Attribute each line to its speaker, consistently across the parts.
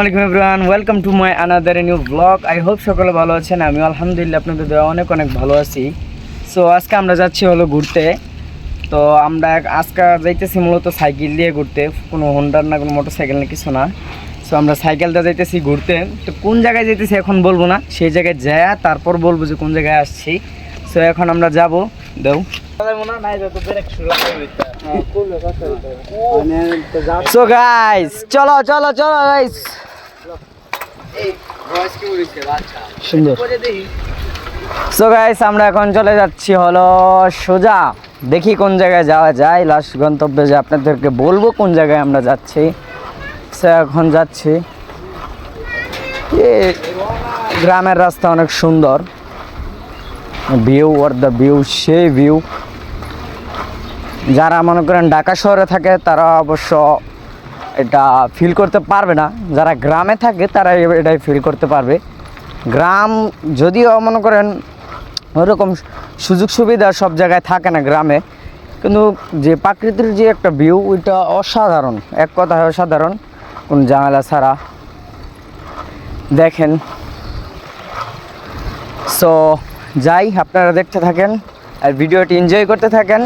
Speaker 1: আলাইকুম everyone welcome to my another new blog I hope সকলে ভালো আছেন। আমি আলহামদুলিল্লাহ আপনাদের দেওয়া অনেক অনেক ভালো আছি। সো আজকে আমরা যাচ্ছি হলো ঘুরতে। তো, আমরা আজকে যাইতেছি মূলত সাইকেল দিয়ে ঘুরতে। কোনো হোন্ডার না কোনো মোটর সাইকেল না কিছু না। সো আমরা সাইকেলটা যাইতেছি ঘুরতে। তো, কোন জায়গায় যাইতেছি এখন বলব না। সেই জায়গায় যায় তারপর বলব যে কোন জায়গায় আসছি। সো এখন আমরা যাব। দেও। সো গাইস চলো চলো চলো গাইস সুন্দর। সো গাইস আমরা এখন চলে যাচ্ছি হলো সোজা। দেখি কোন জায়গায় যাওয়া যায়। লাস্ট গন্তব্যে যে আপনাদেরকে বলব কোন জায়গায় আমরা যাচ্ছি। সে এখন যাচ্ছি। গ্রামের রাস্তা অনেক সুন্দর। ভিউ আর দ্য ভিউ সেই ভিউ যারা মনে করেন ঢাকা শহরে থাকে তারা অবশ্য এটা ফিল করতে পারবে না। যারা গ্রামে থাকে, তারা এটাই ফিল করতে পারবে। গ্রাম যদিও মনে করেন ওরকম সুযোগ সুবিধা সব জায়গায় থাকে না গ্রামে, কিন্তু যে প্রাকৃতিক যে একটা ভিউ ওইটা অসাধারণ। এক কথায় অসাধারণ, কোন ঝামেলা ছাড়া। দেখেন। সো যাই, আপনারা দেখতে থাকেন, আর ভিডিওটি এনজয় করতে থাকেন।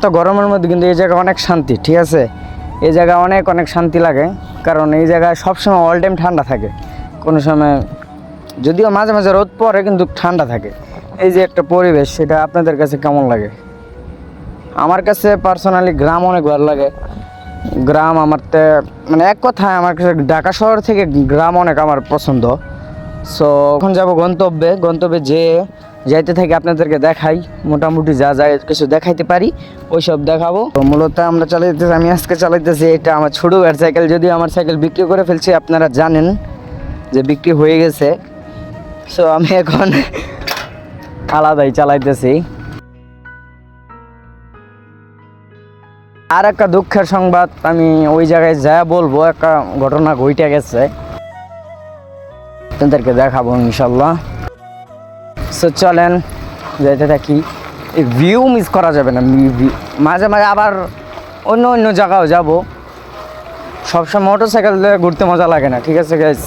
Speaker 1: এত গরমের মধ্যে কিন্তু এই জায়গা অনেক শান্তি, ঠিক আছে? এই জায়গা অনেক অনেক শান্তি লাগে, কারণ এই জায়গায় সবসময় অল টাইম ঠান্ডা থাকে। কোনো সময়, যদিও মাঝে মাঝে রোদ পড়ে, কিন্তু ঠান্ডা থাকে। এই যে একটা পরিবেশ, সেটা আপনাদের কাছে কেমন লাগে? আমার কাছে পার্সোনালি গ্রাম অনেক ভালো লাগে। গ্রাম আমার তে মানে এক কথায় আমার কাছে ঢাকা শহর থেকে গ্রাম অনেক আমার পছন্দ। সো এখন যাব গন্তব্যে। গন্তব্যে যে যাইতে থাকি আপনাদেরকে দেখাই, মোটামুটি যা যা কিছু দেখাইতে পারি ওই সব দেখাবো। তো মূলত আমরা চালাইতেছি, আমি আজকে চালাইতেছি, এটা আমার ছোটো ব্যাট সাইকেল যদিও আমার সাইকেল বিক্রি করে ফেলছি, আপনারা জানেন যে বিক্রি হয়ে গেছে। সো আমি এখন আলাদাই চালাইতেছি। আর একটা দুঃখের সংবাদ, আমি ওই জায়গায় যা বলব, একটা ঘটনা ঘটে গেছে। আপনাদেরকে দেখাবো ইনশাল্লাহ। সো চলেন যেতে থাকি। এই ভিউ মিস করা যাবে না মাঝে মাঝে আবার অন্য অন্য জায়গাও যাব। সবসময় মোটর সাইকেল দিয়ে ঘুরতে মজা লাগে না, ঠিক আছে গ্যাস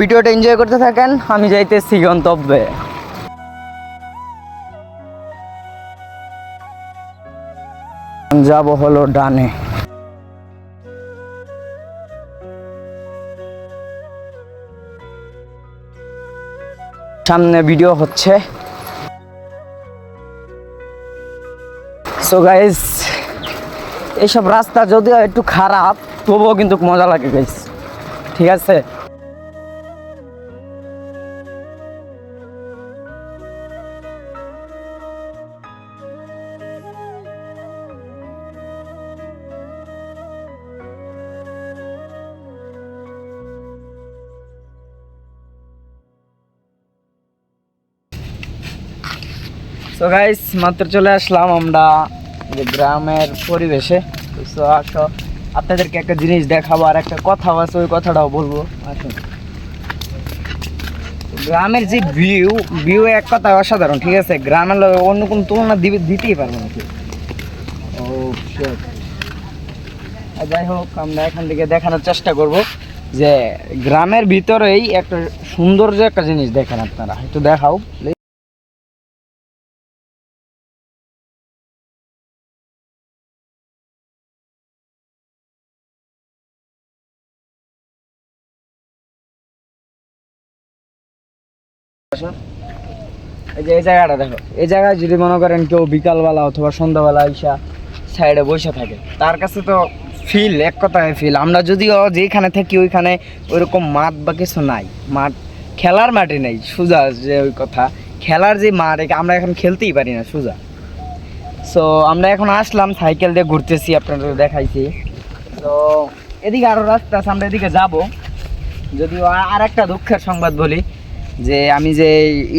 Speaker 1: ভিডিওটা এনজয় করতে থাকেন, আমি যাইতেছি গন্তব্যে। যাব হলো ডানে। সামনে ভিডিও হচ্ছে। সো গাইস এইসব রাস্তা যদিও একটু খারাপ, তবুও কিন্তু মজা লাগে গাইস ঠিক আছে? সো গাইস মাত্র চলে আসলাম আমরা যে গ্রামের পরিবেশে। সো আসো, আপনাদেরকে একটা জিনিস দেখাবো আর একটা কথাও আছে, ওই কথাটাও বলব। আসুন। গ্রামের যে ভিউ ভিউ এক কথা অসাধারণ, ঠিক আছে? গ্রামের লোক অন্য কোনো তুলনা দিবে, দিতেই পারব না। ও. আর যাই হোক, আমরা এখান থেকে দেখানোর চেষ্টা করব যে গ্রামের ভিতরেই একটা সৌন্দর্য একটা জিনিস দেখেন আপনারা। একটু দেখাও এই জায়গাটা দেখো, এই জায়গায় যদি মনে করেন কেউ বিকালবেলা অথবা সন্ধ্যাবেলা আইসা সাইডে বসে থাকে, তার কাছে তো ফিল এক কথায় ফিল আমরা যদিও যেখানে থাকি ওইখানে ওইরকম মাঠ বা কিছু নাই। মাঠ, খেলার মাঠে নেই, সোজা যে ওই কথা। খেলার যে মাঠ আমরা এখন খেলতেই পারি না, সোজা। সো আমরা এখন আসলাম সাইকেল দিয়ে ঘুরতেছি আপনাদের দেখাইছি। তো এদিকে আরও রাস্তা আছে, আমরা এদিকে যাব। যদিও আর একটা দুঃখের সংবাদ বলি। যে আমি যে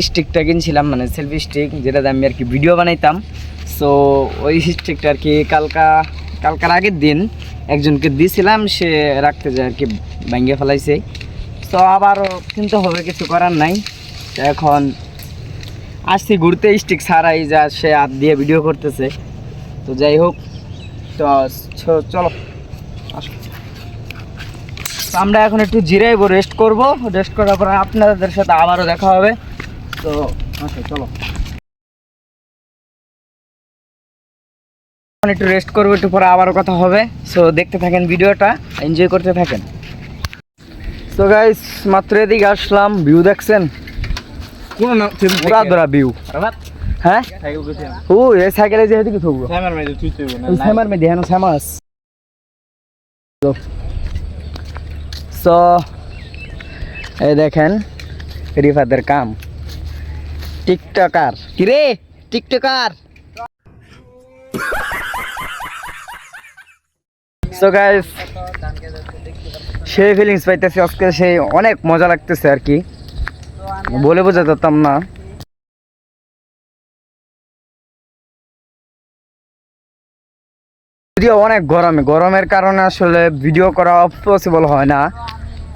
Speaker 1: স্টিকটা কিনছিলাম মানে সেলফি স্টিক যেটাতে আমি আর কি ভিডিও বানাইতাম। সো ওই স্টিকটা আর কি কালকা, কালকার আগের দিন একজনকে দিয়েছিলাম সে রাখতে যায় আর কি ভেঙে ফেলাইছে। তো আবারও কিনতে হবে, কিছু করার নাই। এখন আসছি ঘুরতে স্টিক ছাড়াই যা সে হাত দিয়ে ভিডিও করতেছে। তো যাই হোক, তো চলো, আসো। তো আমরা এখন একটু জিরাইবো রেস্ট করব। রেস্ট করার পর আপনাদের সাথে আবারও দেখা হবে। তো আচ্ছা চলো। এখন একটু রেস্ট করব একটু পরে আবারও কথা হবে। সো দেখতে থাকেন ভিডিওটা এনজয় করতে থাকেন। তো গাইস মাত্র এদিকে আসলাম ভিউ দেখছেন? পুরা ধরা ভিউ হ্যাঁ? ও এই সাইকেলে যে এদিকে থাকব
Speaker 2: সাইমার মেয়ে তুই তুই না
Speaker 1: ওই স্যামার মধ্যে হ্যাঁ স্যামাস। সো, এই দেখেন রিফাদের কাম। টিকটকার। কিরে? টিকটকার। সো গাইস সেই ফিলিংস পাইতেছি। আজকে সেই অনেক মজা লাগতেছে আর কি। বলে বোঝাতে পারতাম না। যদিও অনেক গরমে। গরমের কারণে আসলে ভিডিও করা পসিবল হয় না।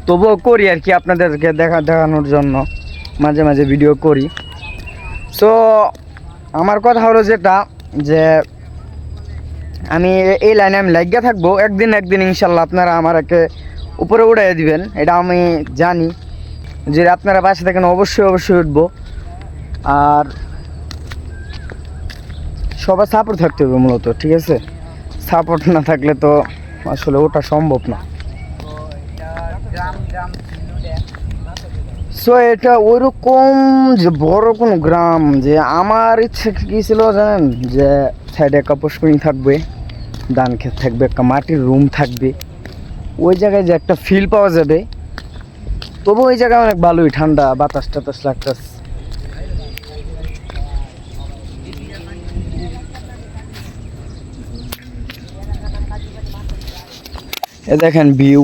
Speaker 1: তবুও করি আর কি আপনাদেরকে দেখা দেখানোর জন্য। মাঝে মাঝে ভিডিও করি। সো আমার কথা হলো যেটা, যে আমি এই লাইনে আমি লাগিয়ে থাকব। একদিন একদিন ইনশাল্লাহ আপনারা আমাকে উপরে উড়াই দিবেন। এটা আমি জানি যে আপনারা বাসে থাকেন অবশ্যই অবশ্যই উঠবো। আর সবার সাপোর্ট থাকতে হবে মূলত, ঠিক আছে? সাপোর্ট না থাকলে তো আসলে ওটা সম্ভব না। সো এটা ওইরকম যে বড় কোনো গ্রাম যে আমার ইচ্ছে কি ছিল জানেন? যে সাইডে একটা পুষ্করিণী থাকবে, ধান ক্ষেত থাকবে, একটা মাটির রুম থাকবে। ওই জায়গায় যে একটা ফিল পাওয়া যাবে, তবু ওই জায়গায় অনেক ভালোই ঠান্ডা, বাতাস টাতাস লাগতেছে। এ দেখেন ভিউ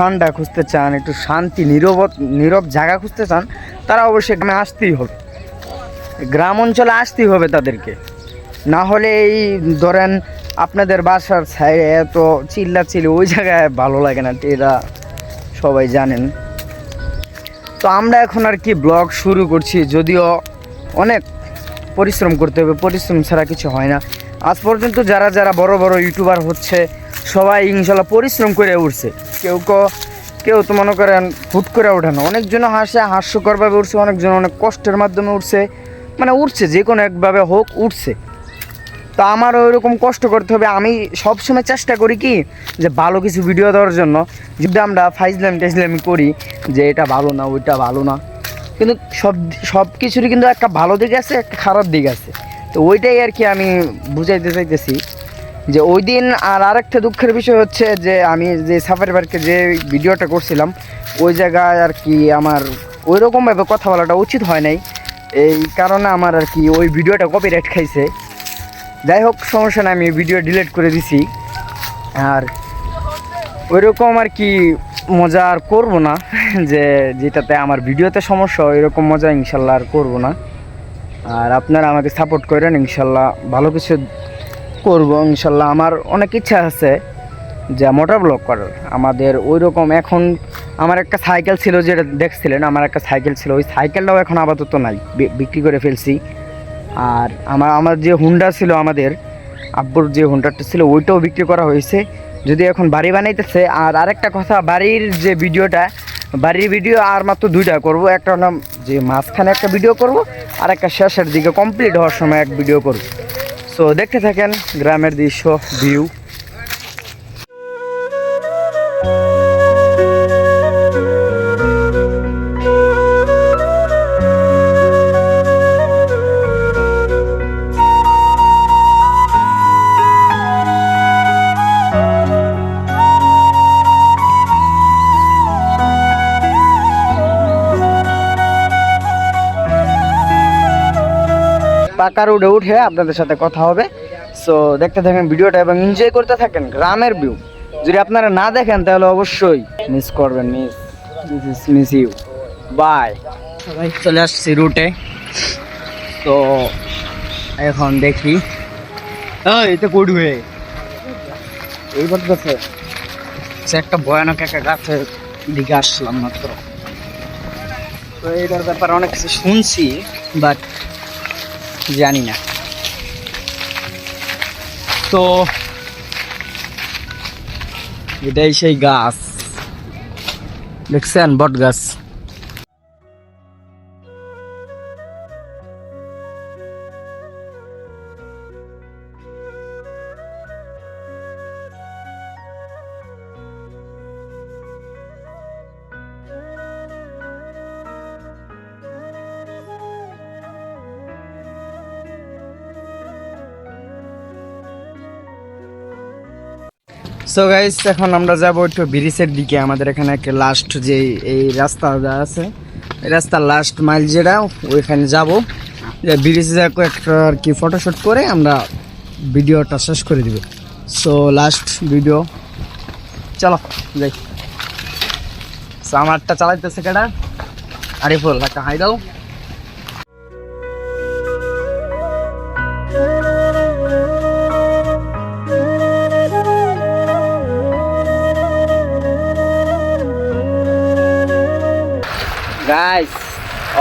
Speaker 1: ঠান্ডা খুঁজতে চান, একটু শান্তি নীরব নীরব জায়গা খুঁজতে চান, তারা অবশ্যই গ্রামে আসতেই হবে। গ্রাম অঞ্চলে আসতেই হবে তাদেরকে। না হলে এই ধরেন আপনাদের বাসার সাইডে এত চিল্লা চিল্লি ওই জায়গায় ভালো লাগে না এরা সবাই জানেন। তো আমরা এখন আর কি ব্লগ শুরু করছি, যদিও অনেক পরিশ্রম করতে হবে, পরিশ্রম ছাড়া কিছু হয় না। আজ পর্যন্ত যারা যারা বড় বড় ইউটিউবার হচ্ছে, সবাই ইনশাল্লাহ পরিশ্রম করে উঠছে। কেউ ক- কেউ তো মনে করেন হুট করে ওঠে না। অনেকজন হাসে হাস্যকরভাবে উঠছে, অনেকজন অনেক কষ্টের মাধ্যমে উঠছে। মানে উঠছে, যে কোনো একভাবে হোক, উঠছে। তো আমার ওইরকম কষ্ট করতে হবে। আমি সবসময় চেষ্টা করি কি, যে ভালো কিছু ভিডিও দেওয়ার জন্য। যদি আমরা ফাইজলাম টাইজলামি করি, যে এটা ভালো না, ওইটা ভালো না। কিন্তু সব সব কিছুরই কিন্তু একটা ভালো দিক আছে, একটা খারাপ দিক আছে। তো ওইটাই আর কি আমি বুঝাইতে চাইতেছি। যে ওই দিন আর আরেকটা দুঃখের বিষয় হচ্ছে যে আমি যে সাফারি পার্কে যে ভিডিওটা করছিলাম, ওই জায়গায় আর কি আমার ওই রকমভাবে কথা বলাটা উচিত হয় নাই। এই কারণে আমার আর কি ওই ভিডিওটা কপিরাইট খাইছে। যাই হোক, সমস্যা না আমি ভিডিও ডিলিট করে দিছি। আর ওই রকম আর কি মজা আর করব না, যে যেটাতে আমার ভিডিওতে সমস্যা হয় এরকম মজা ইনশাল্লাহ আর করব না। আর আপনারা আমাকে সাপোর্ট করেন ইনশাল্লাহ। ভালো কিছু করব, ইনশাল্লাহ। আমার অনেক ইচ্ছা আছে যে মোটর ব্লক করার। আমাদের ওই রকম এখন আমার একটা সাইকেল ছিল যেটা দেখছিলেন, আমার একটা সাইকেল ছিল। ওই সাইকেলটাও এখন আপাতত নাই বিক্রি করে ফেলছি। আর আমার আমার যে হুন্ডা ছিল আমাদের, আব্বুর যে হুন্ডাটা ছিল, ওইটাও বিক্রি করা হয়েছে। যদি এখন বাড়ি বানাইতেছে, আর আরেকটা কথা, বাড়ির যে ভিডিওটা, বাড়ির ভিডিও আর মাত্র দুইটা করব। একটা হলাম যে মাঝখানে একটা ভিডিও করব, আর একটা শেষের দিকে কমপ্লিট হওয়ার সময় এক ভিডিও করব। সো দেখতে থাকেন গ্রামের দৃশ্য ভিউ পাকা রোডে উঠে আপনাদের সাথে কথা হবে। সো দেখতে থাকেন ভিডিওটা এবং এনজয় করতে থাকেন গ্রামের ভিউ যদি আপনারা না দেখেন তাহলে অবশ্যই মিস করবেন miss this is miss you bye সবাই চলে আসছি রুটে তো এখন দেখি। তো করবে এইবার বলতেছে। সে একটা ভয়ানক একটা গাছের দিকে আসলাম মাত্র। তো এইটার ব্যাপারে অনেক কিছু শুনছি বাট জানি না তো এটাই সেই গাছ। দেখছেন বট গাছ সো গাইস এখন আমরা যাব একটু ব্রিজের দিকে। আমাদের এখানে একটা লাস্ট যে এই রাস্তা যা আছে রাস্তার লাস্ট মাইল যেটা, ওইখানে যাব। ব্রিজে যা একটা আর কি ফটোশুট করে আমরা ভিডিওটা শেষ করে দিব। সো লাস্ট ভিডিও চলো যাই সো আমারটা চালাইতেছে কেটা আরিফুল, একটা হাই দাও।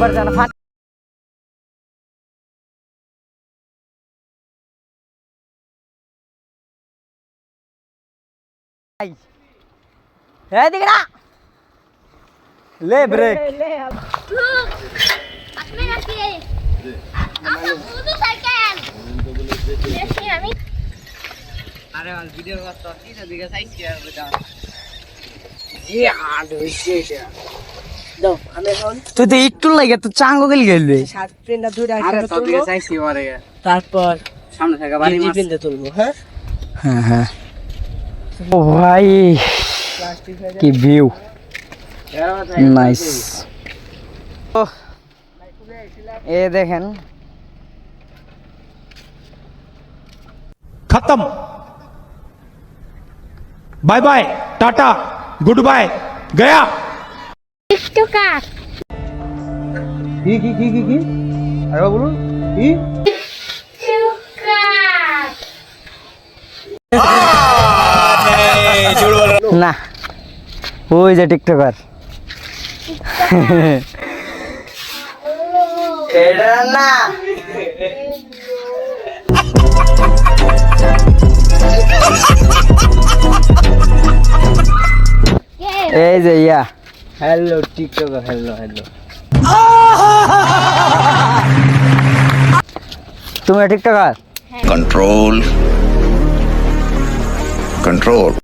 Speaker 1: একবার যেন ফাট এই দিকে না। লে ব্রেক।
Speaker 3: আমি।
Speaker 1: আরে ভিডিও করতে কি না দিকে সাইড আর বেটা জি হাড হইছে এটা। তুই তো একটু লাগে তো চাঙ্গো গেল গেলবে
Speaker 4: শার্ট প্যান্টটা ধরে
Speaker 1: আরে
Speaker 4: একসাথে
Speaker 1: তো
Speaker 4: তুলবো
Speaker 1: দিকে চাইছি মারে
Speaker 4: তারপর
Speaker 1: সামনে থেকে বাড়ি
Speaker 4: গেঞ্জি
Speaker 1: মাছ
Speaker 4: প্যান্টে তুলবো হ্যাঁ
Speaker 1: হ্যাঁ হ্যাঁ ও ভাই
Speaker 4: প্লাস্টিক হয়ে
Speaker 1: কি ভিউ নাইস এ দেখেন
Speaker 5: खत्म bye bye tata goodbye गया
Speaker 3: টিকটকার
Speaker 1: কি কি কি কি কি? আরে বলুন কি? না ওই যে টিকটকার। না। এই যে yeah. Hello TikToker hello hello তুমি টিকটকার
Speaker 6: control control